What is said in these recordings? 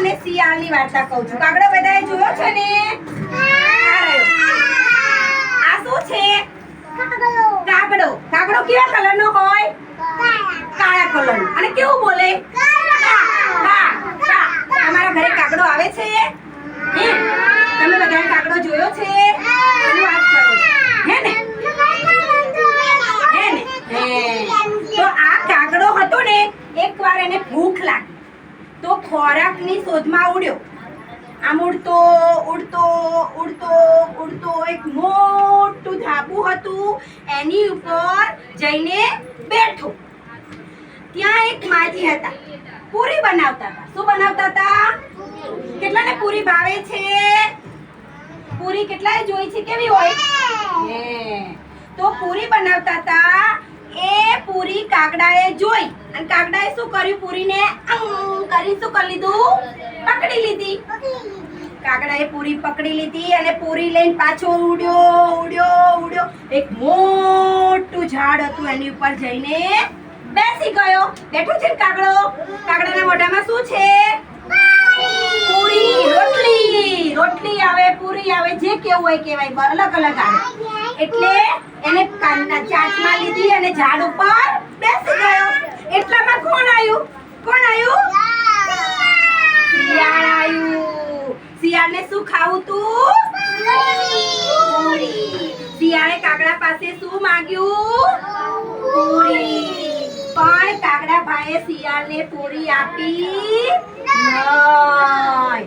અને શિયાળની વાર્તા કહું છું. કાગડો બધાએ જોયો છે ને? આ શું છે? કાગડો. કાગડો કેવા કલરનો હોય? કાળા કલરનો. અને કેવું બોલે? અમારા. ઘરે કાગડો આવે છે? તમે બધાએ કાગડો જોયો છે? હે ને? હે ને. તો આ કાગડો હતો ને, એકવાર એને ભૂખ લાગી. તો ખોરાકની શોધમાં ઉડ્યો. આમ ઉડતો ઉડતો ઉડતો ઉડતો એક મોટું ધાબુ હતું. એની ઉપર જઈને બેઠો. ત્યાં એક માજી હતા. પૂરી બનાવતા હતા. શું બનાવતા હતા? કેટલાને પૂરી ભાવે છે? પૂરી કેટલાય જોઈ છે? કેવી હોય? તો પૂરી બનાવતા હતા કાગડાએ જોઈ અને કાગડાએ શું કર્યું? પૂરીને કરી શું કરી લીધું? પકડી લીધી. કાગડાએ પૂરી પકડી લીધી અને પૂરી લઈને પાછો ઉડ્યો ઉડ્યો ઉડ્યો. એક મોટું ઝાડ હતું એની ઉપર જઈને બેસી ગયો. બેઠો છે કાગડો? કાગડાના મોઢામાં શું છે? પૂરી, રોટલી. રોટલી આવે, પૂરી આવે, જે કેવું હોય કેવાય અલગ અલગ આવે. એટલે એને ચાટમાં લીધી અને ઝાડ ઉપર બેસી ગયો. એટલામાં કોણ આવ્યું? કોણ આવ્યું? શિયાળ આવ્યું. શિયાળને શું ખાવું તું? પૂરી. શિયાળે કાગડા પાસે શું માંગ્યું? પૂરી. પણ કાગડા ભાઈએ શિયાળને પૂરી આપી નહીં.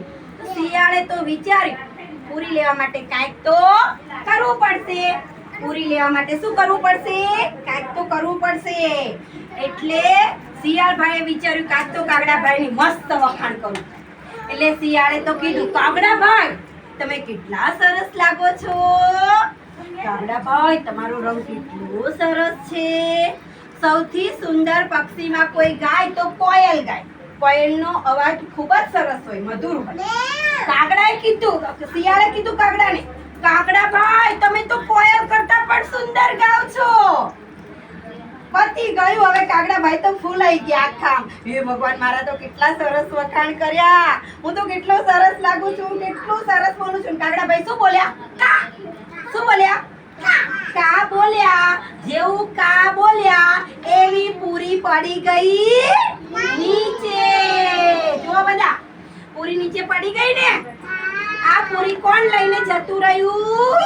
શિયાળે તો વિચાર્યું પૂરી લેવા માટે કાંઈક તો કરવું પડશે. પૂરી લેવા માટે શું કરવું પડશે? કાંઈક તો કરવું પડશે. એટલે શિયાળભાઈએ વિચાર્યું કાંઈક તો કાગડાભાઈ મસ્ત વખાણ કરું. એટલે શિયાળે તો કીધું, કાગડાભાઈ, તમે કેટલા સરસ લાગો છો. કાગડાભાઈ, તમારો રંગ કેટલો સરસ છે. સૌથી સુંદર પક્ષીમાં કોઈ ગાય તો કોયલ ગાય. કોયલનો અવાજ ખૂબ જ સરસ હોય, મધુર હોય. કાગડાએ કીધું, શિયાળે કીધું કાગડાને. કાગડા ભાઈ, તમે તો કોયલ કરતા પણ સુંદર ગાવ છો. પતી ગયું. હવે કાગડા ભાઈ તો ફૂલાઈ ગયા આખા. હે ભગવાન, મારા તો કેટલા સરસ વખાણ કર્યા. હું તો કેટલો સરસ લાગુ છું કેટલું સરસ બોલું છું. કાગડા ભાઈ, શું બોલ્યા? કા? શું બોલ્યા? કા બોલ્યા? જેવું કા બોલ્યા, એવી પૂરી પડી ગઈ નીચે. જો બધા, પૂરી નીચે પડી ગઈ ને? આ પૂરી કોણ લઈને જતું રહ્યું?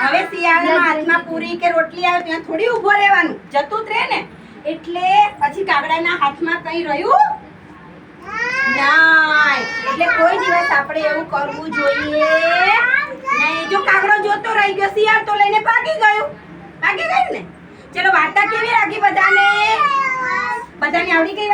હવે શિયાળના હાથમાં પૂરી કે રોટલી આવે ત્યાં થોડી ઊભો રહેવાનું. જતું જ રહે ને. એટલે પછી કાગડાના હાથમાં કઈ રહ્યું? એટલે કોઈ દિવસ આપણે એવું કરવું જોઈએ. નહીં, જો કાગડો જોતો રહી ગયો, શિયાળ તો લઈને ભાગી ગયું. ભાગી ગયું ને? ચલો વાર્તા કેવી લાગી બધાને? બધાને આવડી ગઈ